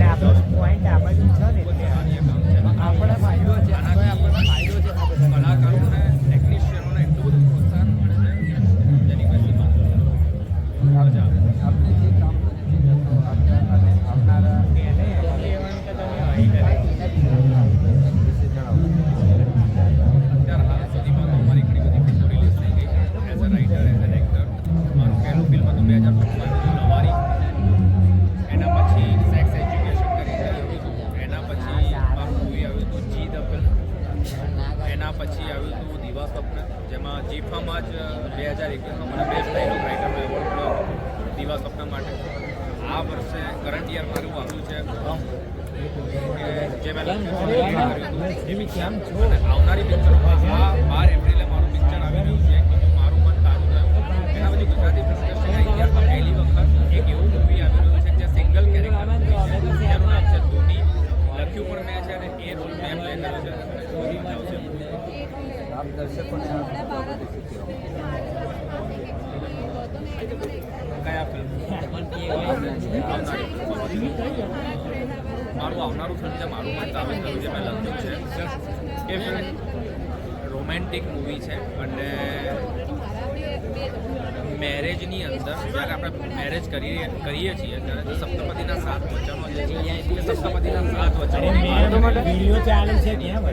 અને આપણો પોઈન્ટ આ બાજુ છે ને છે ફાયદો છે આપણને ફાયદો છે કલાકારોને ટેકનિશિયનોને એટલું બધું પ્રોત્સાહન મળે છે જેની આવે. આપણે જે કામ કરે બે તો એના પછી આવ્યું હતું દિવા સ્વપ્ન, જેમાં જીફામાં જ બે હજાર એકવીસમાં મને બેસ્ટ ડાયલોગ રાઇટરનો એવોર્ડ મળ્યો દિવા સ્વપ્ન માટે. આ વર્ષે કરંટ યર મારું આવ્યું છે જે મેં આવનારી પિક્ચરોમાં આપ દર્શકોને કયા મારું આવનારું ફિલ્મ છે મારું મન તારું કરું જે મેં લખ્યું છે. એ ફિલ્મ રોમેન્ટિક મૂવી છે. અને મેરેજની અંદર જ્યારે આપણે મેરેજ કરીએ કરીએ છીએ ત્યારે સપ્તપતિના સાત વચનો જે છે સપ્તપતિના સાત વચનો વીડિયો ચાલે છે ત્યાં